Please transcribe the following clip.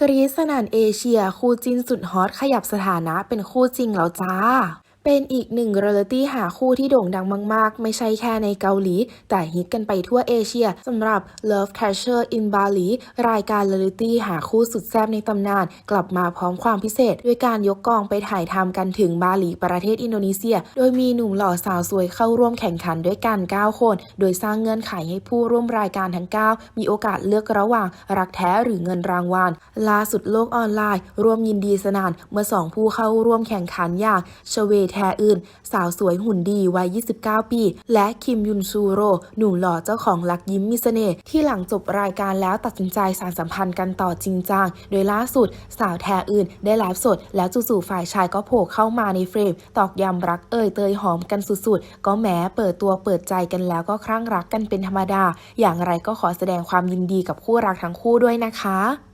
กรีซสนานเอเชียคู่จิ้นสุดฮอตขยับสถานะเป็นคู่จริงแล้วจ้า เป็นอีกหนึ่งเรลิตี้หาคู่ที่โด่งดังมาก ๆ ไม่ใช่แค่ในเกาหลี แต่ฮิตกันไปทั่วเอเชียสำหรับ Love Catcher in Bali รายการเรลิตี้หาคู่สุดแซ่บในตำนาน กลับมาพร้อมความพิเศษ ด้วยการยกกองไปถ่ายทำกันถึงบาหลีประเทศอินโดนีเซีย โดยมีหนุ่มหล่อสาวสวยเข้าร่วมแข่งขันด้วยกัน 9 คน โดยสร้างเงื่อนไขให้ผู้ร่วมรายการทั้ง 9 มีโอกาสเลือกระหว่างรักแท้หรือเงินรางวัลล่าสุดโลกออนไลน์ ร่วมยินดีสนานเมื่อสองผู้เข้าร่วมแข่งขันอย่างชเวแทอื่น สาวสวยหุ่นดีวัย 29 ปี และคิมยุนซูโร หนุ่มหล่อเจ้าของลักยิ้มมีเสน่ห์ที่หลังจบรายการแล้วตัดสินใจสานสัมพันธ์กันต่อจริงจัง โดยล่าสุด สาวแทอื่น ได้ไลฟ์สด แล้วจู่ๆฝ่ายชายก็โผล่เข้ามาในเฟรม ตอกย้ำรักเอ่ยเตยหอมกันสุดๆ ก็แม้เปิดตัวเปิดใจกันแล้วก็คลั่งรักกันเป็นธรรมดา อย่างไรก็ขอแสดงความยินดีกับคู่รักทั้งคู่ด้วยนะคะ